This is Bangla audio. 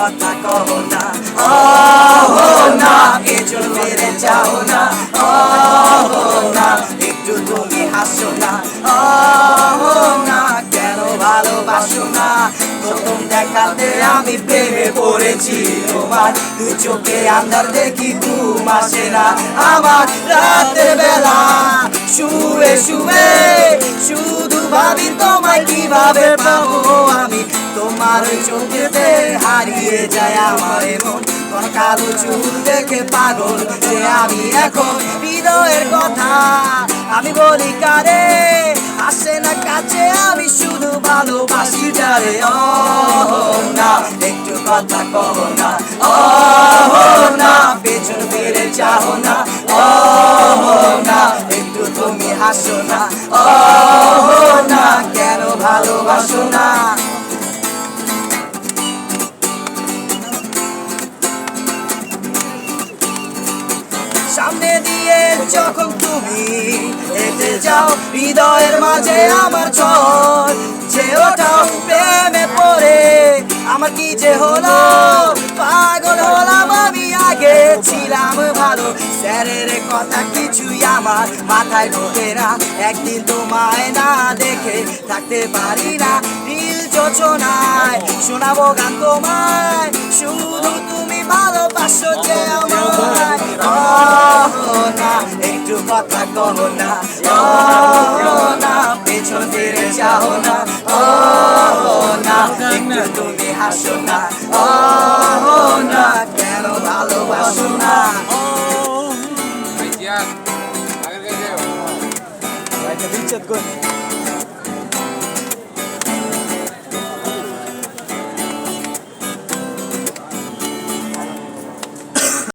কথা কহ না। ও না পেছন ফিরে যাও না। ও না, একটু তুমি হাসো না। ও না, কেন ভালোবাসো না? প্রথম দেখাতে আমি প্রেমে পড়েছি তোমার। দুই চোখে আন্ধার দেখি ঘুম আসে না। আমার রাতের বেলা শুয়ে শুয়ে শুধু ভাবি তোমায় কীভাবে পাবো? তোমার চোখেতে হারিয়ে যায় আমার মন। কালো চুল দেখে পাগল যে আমি এখন। হৃদয়ের কথা আমি বলি কারে? আসে না কাছে, আমি শুধু ভালোবাসি যারে। ও, না, একটু কথা কহ না। ও, না, পেছন ফিরে চাও না। ও, না, একটু তুমি হাসো না। ও সামনে দিয়ে যখন তুমি হেঁটে যাও, হৃদয়ের মাঝে আমার ঝড় যে ওঠাও প্রেমে পড়ে, আমার কি যে হলো? পাগল হলাম আমি, আগে ছিলাম ভালো। স্যারের কথা কিছুই আমার মাথায় ঢোকে না। একদিন তোমায় না দেখে থাকতে পারি না। নীল যোচনায় শোনাবো গান তোমায়। শুধু তুমি ভালোবাসো যে কথা কহো না। না পেছন ফিরে যাও না। ও না একটু তুমি হাসো না। ও না কেন ভালোবাসো না. বিচ্ছেদ করি